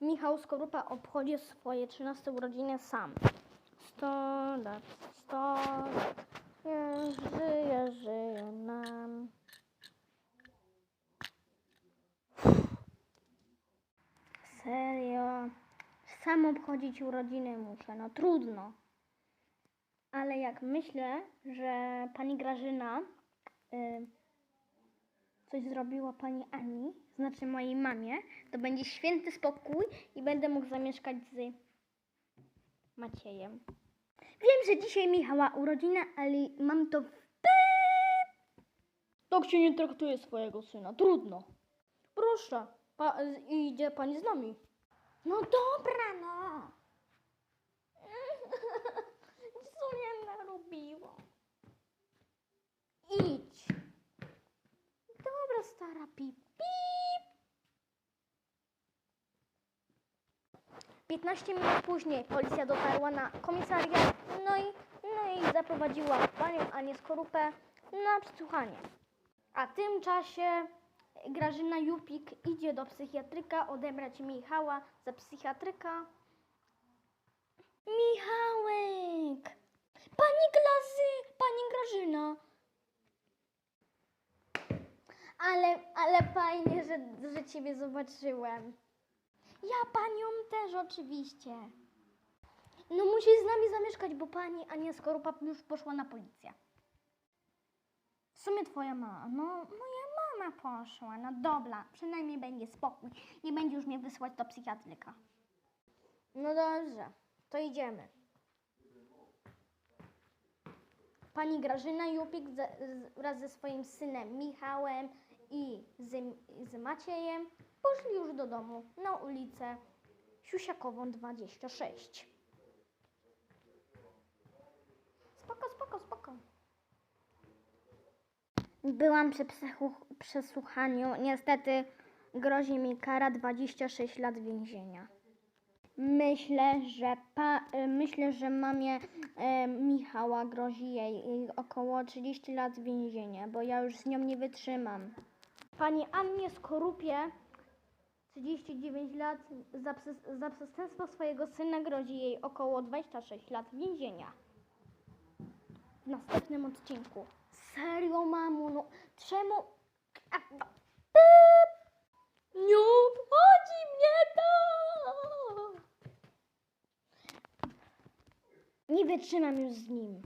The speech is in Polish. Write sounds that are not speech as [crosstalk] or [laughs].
Michał Skorupa obchodzi swoje 13 urodziny sam. 100 lat, 100 lat, nie żyje, żyje nam. Serio? Sam obchodzić urodziny muszę, no trudno. Ale jak myślę, że pani Grażyna y, coś zrobiła pani Ani, znaczy mojej mamie, to będzie święty spokój i będę mógł zamieszkać z Maciejem. Wiem, że dzisiaj Michała urodzina, ale mam to w Tak się nie traktuje swojego syna. Trudno. Proszę, pa, idzie pani z nami. No dobra, no. [laughs] Co mnie narobiło? Idź. Dobra, stara pip, pip. 15 minut później policja dotarła na komisariat, no i, no i zaprowadziła panią Anię Skorupę na przesłuchanie. A tym czasie Grażyna Jupik idzie do psychiatryka odebrać Michała za psychiatryka. Michałek! Pani Glazy! Pani Grażyna! Ale, ale fajnie, że, że Ciebie zobaczyłem. Ja Panią też oczywiście. No musi z nami zamieszkać, bo Pani Ania Skorupa już poszła na policję. W sumie Twoja mama. No, moja mama poszła. No dobra, przynajmniej będzie spokój. Nie będzie już mnie wysyłać do psychiatryka. No dobrze, to idziemy. Pani Grażyna Jupik wraz ze swoim synem Michałem i z, z Maciejem poszli już do domu na ulicę Siusiakową 26. Spoko, spoko, spoko. Byłam przy przesłuch- przesłuchaniu. Niestety grozi mi kara 26 lat więzienia. Myślę, że pa, y, myślę, że mamie e, Michała grozi jej około 30 lat więzienia, bo ja już z nią nie wytrzymam. Pani Annie Skorupie 39 lat za, za przestępstwo swojego syna grozi jej około 26 lat więzienia. W następnym odcinku. Serio, mamo, no czemu... Pip! Nie obchodzi mnie to! Nie wytrzymam już z nim.